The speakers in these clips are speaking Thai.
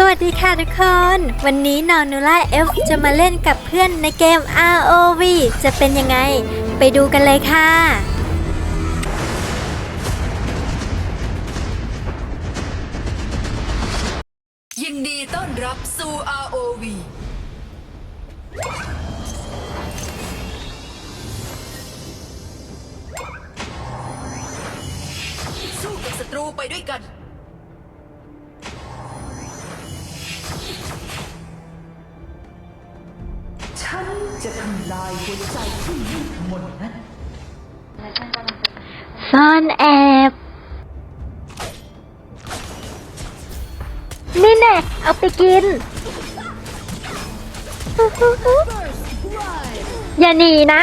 สวัสดีค่ะทุกคน วันนี้นอนนูล่าเอฟจะมาเล่นกับเพื่อนในเกม ROV จะเป็นยังไง ไปดูกันเลยค่ะ ยินดีต้อนรับสู่ ROV สู้กับศัตรูไปด้วยกัน ซ่อนแอบ นี่แน่เอาไปกิน อย่าหนีนะ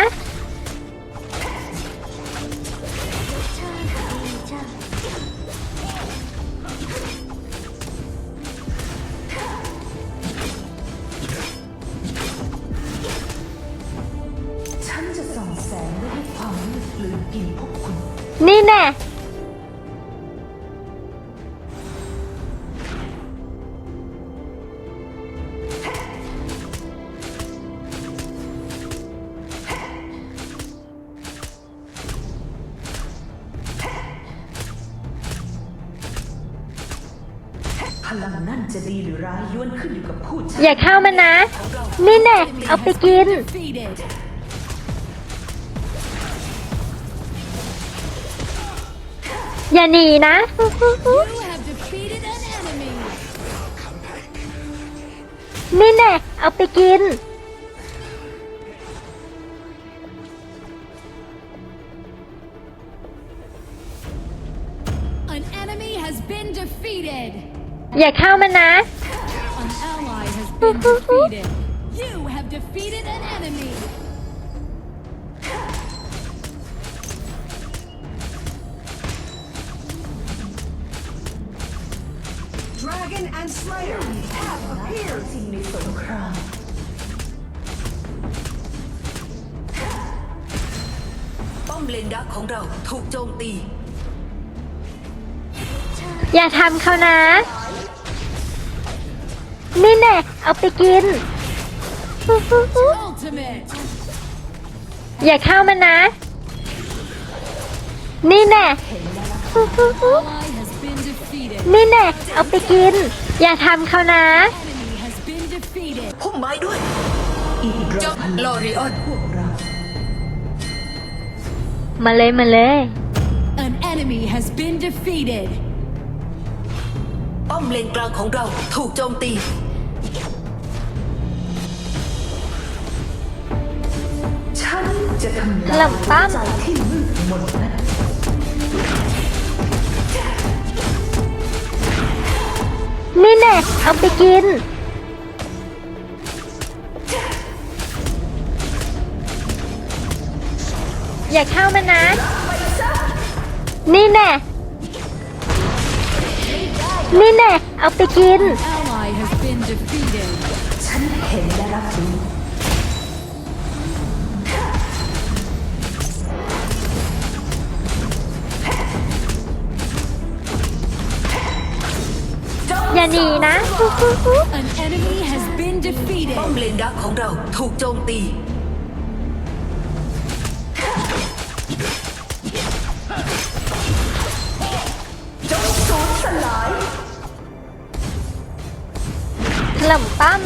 ลังนั่นจะดีหรือร้ายย้วนขึ้นอยู่กับผู้ใช้อย่าเข้ามานะ นี่แน่เอาไปกิน อย่าหนีนะ นี่แน่เอาไปกิน An enemy has been defeated. อย่าเข้ามานะ An ally has been defeated. You have defeated an enemy. Dragon and Slayer have appeared สิ่งในสงครามป้อมเลนดักของเราถูกโจมตี อย่าทำเขานะ นี่แน่เอาไปกิน Ultimate. อย่าเข้ามานะ นี่แน่ Ally has been defeated. นี่แน่เอาไปกิน อย่าทำเขานะ Enemy has been defeated. พุ่มไม้ด้วยอีกรเจ้าอบพลังลอริออนพวกเรามาเลยมาเลย An enemy has been defeated. ป้อมเลนกลางของเราถูกโจมตี จะทำถลายล่มปั้มหัวใจที่มืดมนนั้นนี่แน่เอาไปกิน อย่าเข้ามานะ นี่แน่นี่แน่เอาไปกิน Ally has been defeated. ฉันเห็นและรับรู้ อย่าหนีนะ An enemy has been defeated. ป้อมเลนดักของเราถูกโจมตี จงสูญสลาย ถล่มปั้ม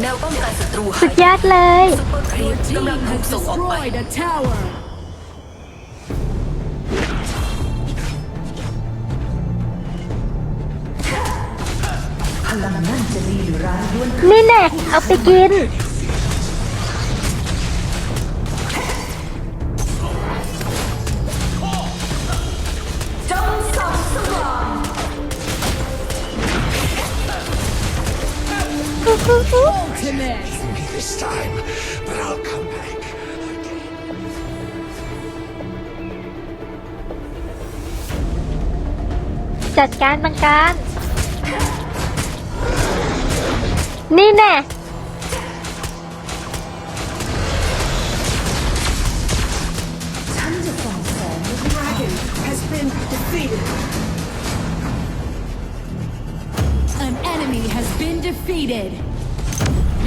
แนวป้องกันศัตรูสุหาดยยอดเลย ซุปเปอร์ครีป Team กำลังถู has กส่งออกไป destroyed a tower. พลังนั่นจะดีหรือร้ายย้วนขึ้นนี่แน่เอาไปกิน จงส่องสว่าง Ultimate. this time, but I'll come back. จัดการบังการ นี่แน่ ฉันจะส่องแสงและ dragon has been defeated. An enemy defeated.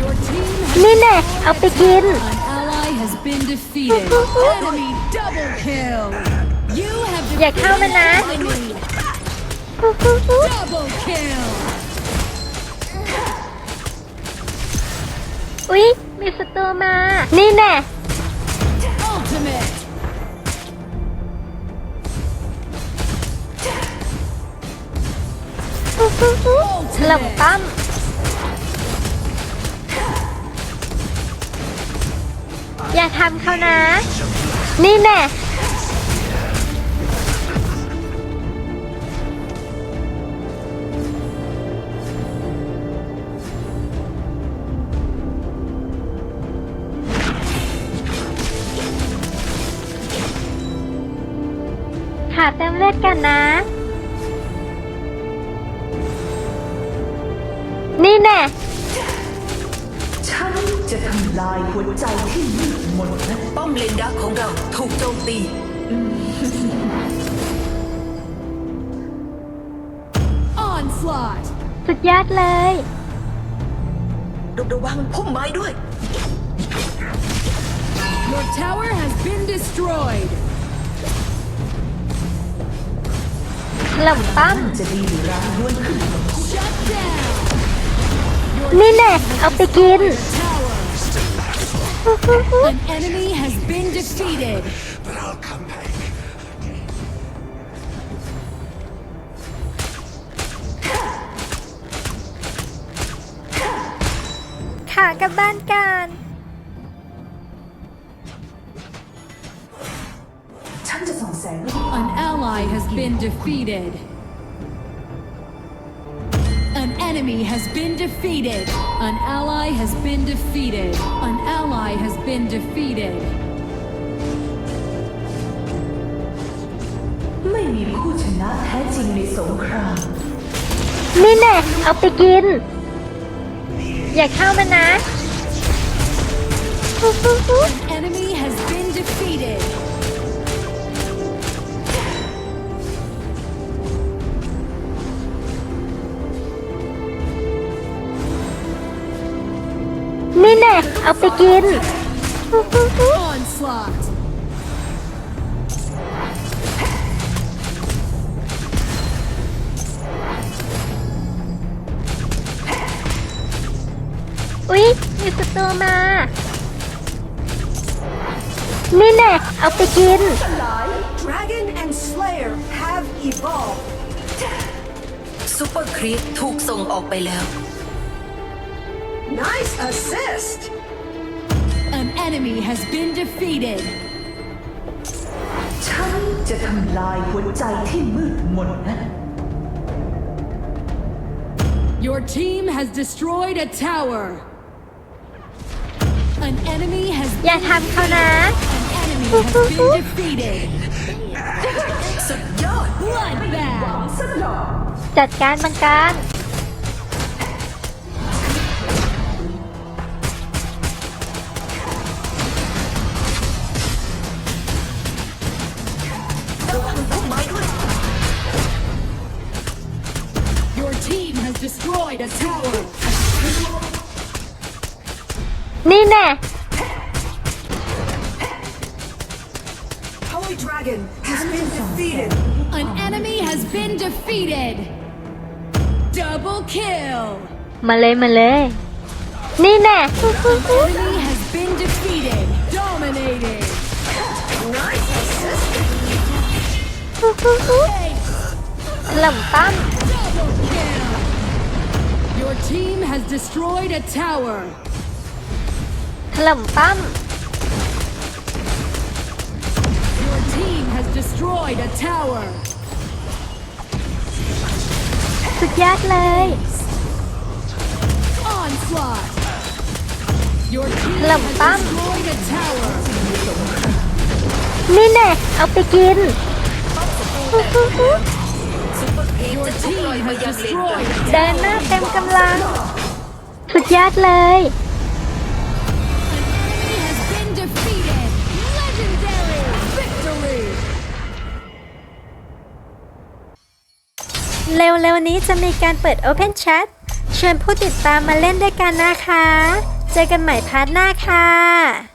Your team has นี่แน่ เอาไปกิน An ally has been defeated. Enemy double kill. You have อย่าเข้ามานะ defeated an enemy. Double kill. อุ๊ย มีศัตรูมา นี่แน่ Ultimate. ถล่มตั้มอย่าทำเขานะ นี่แน่ เต็มเลือดกันนะ นี่แน่ ฉันจะทำลายหัวใจที่มืดมนนะป้อมเลนดักของเราถูกโจมตี Onslaught. สุดยอดเลยระวังพุ่มไม้ด้วย Your tower has been destroyed. ถล่มตั้มจะดีหรือร้ายล้วนขึ้นอยู่กับ Shut down. นี่แน่เอาไปกิน Tower. An enemy has been defeated. But I'll come back. ขากลับบ้านกันฉั ally has been defeated. An enemy has been defeated. An ally has been defeated. An ally has been defeated. ไม่มีผู้ชนะแท้จริงในสงคราม นี่แน่ เอาไปกิน อย่าเข้ามานะ Enemy has been defeated. เอาไปกิน Onslaught. อุ๊ย มีศัตรูมา นี่แน่เอาไปกิน Dragon and Slayer have evolved ซูเปอร์ครีปถูกส่งออกไปแล้ว Nice assist An enemy has been defeated. ฉันจะทำลายหัวใจที่มืดมนนะ Your team has destroyed a tower. An enemy has อย่าทำเขานะ an enemy has been defeated. สุดยอด Bloodbath. จัดการบังการ Dragon has been defeated An enemy has been defeated. Double kill. มาเลยมาเลยนี่แน่ Enemy has been defeated. Dominating. ถล่มตั้ม Double kill. Your team has destroyed a tower. ถล่ destroyed a tower. สุดยอดเลย Onslaught. Your team Lầm has băm. destroyed a tower. นี่แน่เอาไปกินซูเปอร์ครีป Your จะถูกปล่อย team มา has ยังเลนกลาง destroyed a เดินหน้าเต็มกำลัง สุดยอดเลย เร็วๆนี้จะมีการเปิด Open Chat เชชิญผู้ติดตามมาเล่นด้วยกันนะคะ เจอกันใหม่พาร์ทหน้าค่ะ